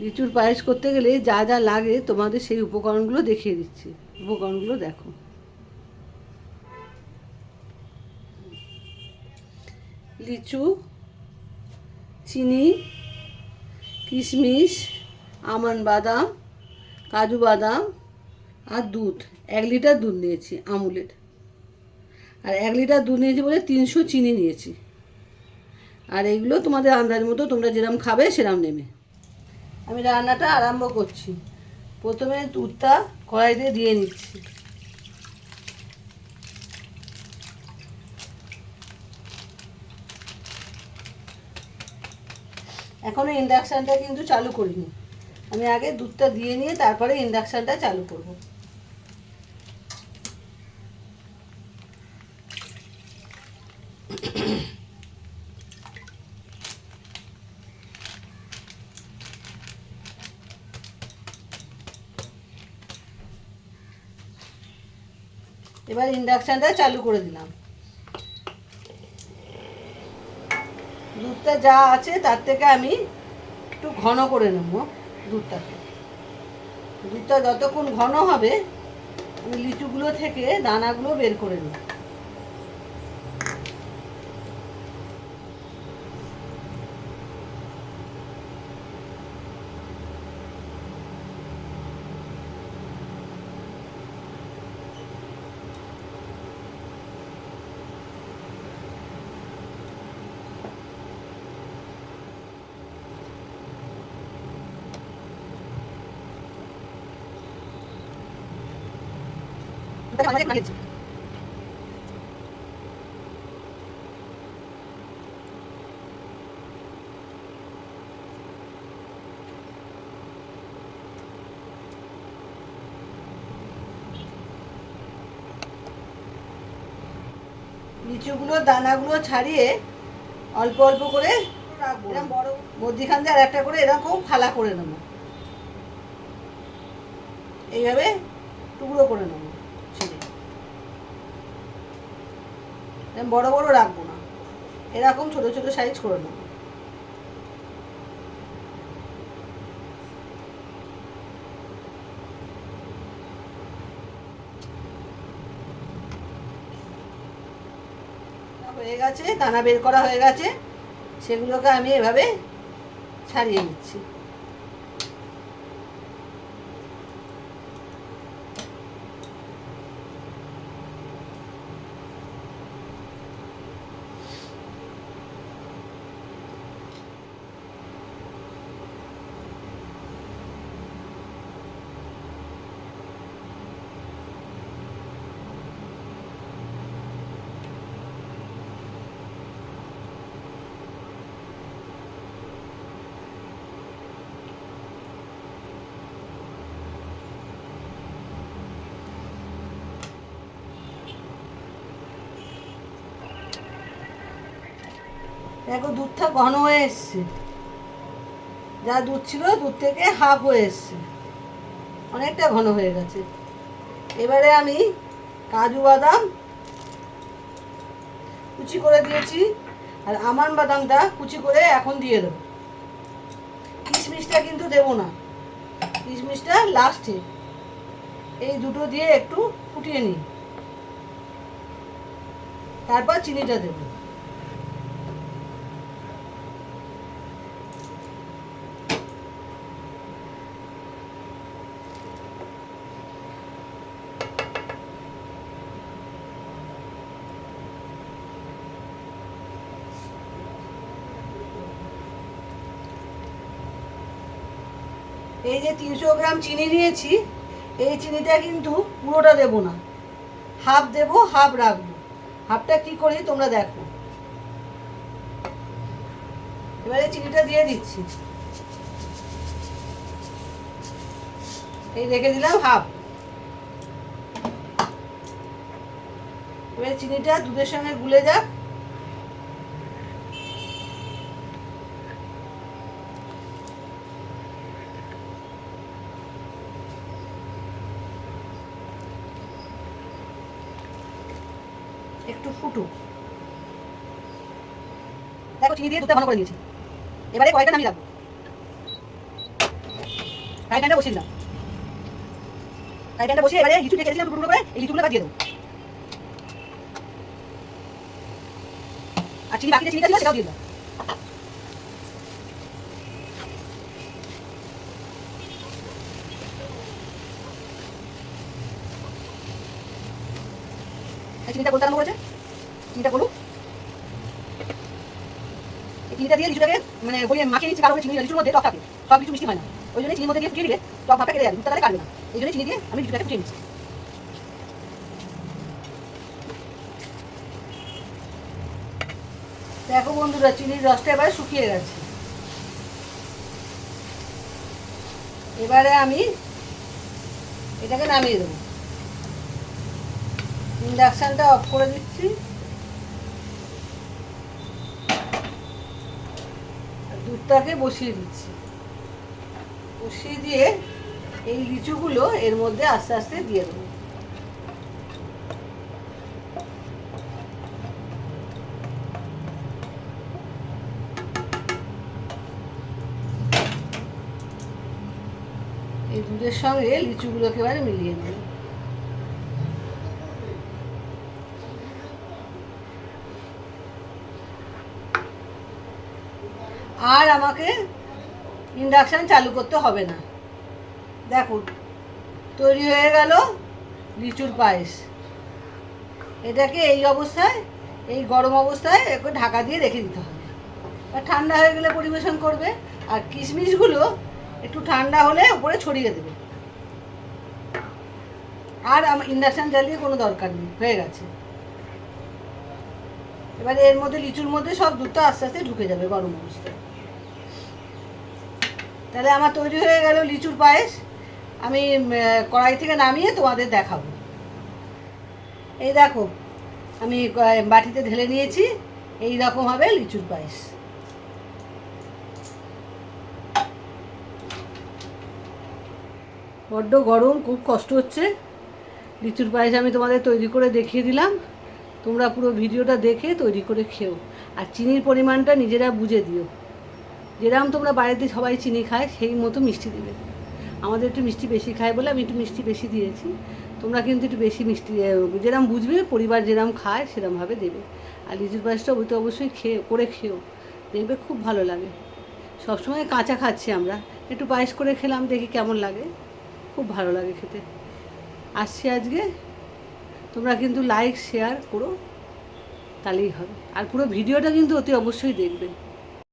লিচুর পায়েস করতে গেলে যা যা লাগে তোমাদের সেই উপকরণগুলো দেখিয়ে দিচ্ছি। উপকরণগুলো দেখো। লিচু, চিনি, কিশমিশ আমন্ড বাদাম, কাজু বাদাম আর দুধ। এক লিটার দুধ নিয়েছি আমুলের। আর এক লিটার দুধ নিয়েছি বলে তিনশো চিনি নিয়েছি। আর এইগুলো তোমাদের আন্দাজ মতো তোমরা যেরকম খাবে সেরকম নেবে। আমি রান্নাটা আরম্ভ করছি। প্রথমে দুধটা কড়াইতে দিয়ে নিচ্ছি। এখনও ইন্ডাকশানটা কিন্তু চালু করিনি। আমি আগে দুধটা দিয়ে নিয়ে তারপরে ইন্ডাকশানটা চালু করব। এবার ইন্ডাকশানটা চালু করে দিলাম। দুধটা যা আছে তার থেকে আমি একটু ঘন করে নেব দুধটাকে। দুধটা যতক্ষণ ঘন হবে লিচুগুলো থেকে দানাগুলো বের করে নেব। লিচুগুলো দানাগুলো ছাড়িয়ে অল্প অল্প করে রাখব। বড় মধ্যিখান দিয়ে আর একটা করে এরকম ফালা করে নেব। এইভাবে টুকরো করে নেব ছিঁড়ে এরকম বড় বড় রাখব না। এরকম ছোট ছোট সাইজ করে নেব। হয়ে গেছে, দানা বের করা হয়ে গেছে। সেগুলোকে আমি এভাবে ছাড়িয়ে নিচ্ছি। দেখো দুধটা ঘন হয়ে এসছে। যা দুধ ছিল দুধ থেকে হাফ হয়ে এসছে। অনেকটা ঘন হয়ে গেছে। এবারে আমি কাজু বাদাম কুচি করে দিয়েছি আর আমান বাদামটা কুচি করে এখন দিয়ে দেবো। কিশমিশটা কিন্তু দেবো না। কিশমিশটা লাস্টে এই দুটো দিয়ে একটু ফুটিয়ে নিই। তারপর চিনিটা দেবো। এই যে তিনশো গ্রাম চিনি নিয়েছি, এই চিনিটা কিন্তু পুরোটা দেবো না। হাফ দেবো, হাফ রাখব। হাফটা কি করি তোমরা দেখো। এবারে চিনিটা দিয়ে দিচ্ছি। এই রেখে দিলাম হাফ। এবারে চিনিটা দুধের সঙ্গে গুলে যাক। ফুটুক দেখো চিনি দিয়ে দুধটা ঘন করে দিয়েছি এবারে কয়টা নামিয়ে রাখব। ফ্রাই প্যানটা বসিয়ে দিলাম। ফ্রাই প্যানটা বসিয়ে এবারে লিচু কেটে দিলাম টুকরো করে, এই লিচুগুলো দেবো। আর চিনি বাকিতে চিনিটা সেটাও দিয়ে দিলাম। চিনিটা বলতে আরম্ভ করেছে? চিনিটা বলুক চিনিটা দিয়ে লিচুটাকে মানে গলিয়ে মাখিয়ে নিচ্ছি কারণ চিনি লিচুর মধ্যে, টক সব কিছু মিষ্টি হয় না। ওই জন্য চিনির মধ্যে দিয়ে ফুটিয়ে দিলে টক ভাবটা কেটে যাবে দুধটা তাহলে কাটবে না। এই জন্য চিনি দিয়ে আমি লিচুটাকে ফুটিয়ে নিচ্ছি। দেখো বন্ধুরা, চিনির রসটা এবারে শুকিয়ে গেছে। এবারে আমি এটাকে নামিয়ে দেবো। ইন্ডাকশানটা অফ করে দিচ্ছি। দুধটাকে বসিয়ে দিচ্ছি। বসিয়ে দিয়ে এই লিচুগুলো এর মধ্যে আস্তে আস্তে দিয়ে দেবো। এই দুধের সঙ্গে লিচুগুলোকে এবারে মিলিয়ে নেব। আর আমাকে ইন্ডাকশান চালু করতে হবে না। দেখুন তৈরি হয়ে গেল লিচুর পায়েস। এটাকে এই অবস্থায়, এই গরম অবস্থায় একটু ঢাকা দিয়ে রেখে দিতে হবে। আর ঠান্ডা হয়ে গেলে পরিবেশন করবে, আর কিশমিশগুলো একটু ঠান্ডা হলে উপরে ছড়িয়ে দেবে। আর ইন্ডাকশান জ্বালিয়ে কোনো দরকার নেই, হয়ে গেছে। এবারে এর মধ্যে, লিচুর মধ্যে সব দুধটা আস্তে আস্তে ঢুকে যাবে গরম অবস্থায়। তাহলে আমার তৈরি হয়ে গেল লিচুর পায়েস। আমি কড়াই থেকে নামিয়ে তোমাদের দেখাবো। এই দেখো, আমি বাটিতে ঢেলে নিয়েছি। এই রকম হবে লিচুর পায়েস। বড্ড গরম, খুব কষ্ট হচ্ছে। লিচুর পায়েস আমি তোমাদের তৈরি করে দেখিয়ে দিলাম। তোমরা পুরো ভিডিওটা দেখে তৈরি করে খেও। আর চিনির পরিমাণটা নিজেরা বুঝে দিও। যেরকম তোমরা বাড়িতে সবাই চিনি খায়, সেই মতো মিষ্টি দেবে। আমাদের একটু মিষ্টি বেশি খায় বলে আমি একটু মিষ্টি বেশি দিয়েছি। তোমরা কিন্তু একটু বেশি মিষ্টি যেরকম বুঝবে, পরিবার যেরকম খায় সেরকমভাবে দেবে। আর লিচুর পায়েসটা ওই তো অবশ্যই খেয়ে, করে খেও। দেখবে খুব ভালো লাগে। সবসময় কাঁচা খাচ্ছি আমরা। একটু পায়েস করে খেলাম, দেখি কেমন লাগে। খুব ভালো লাগে খেতে। আসছি আজকে। তোমরা কিন্তু লাইক শেয়ার করো। তাহলেই হবে। আর পুরো ভিডিওটা কিন্তু অতি অবশ্যই দেখবে।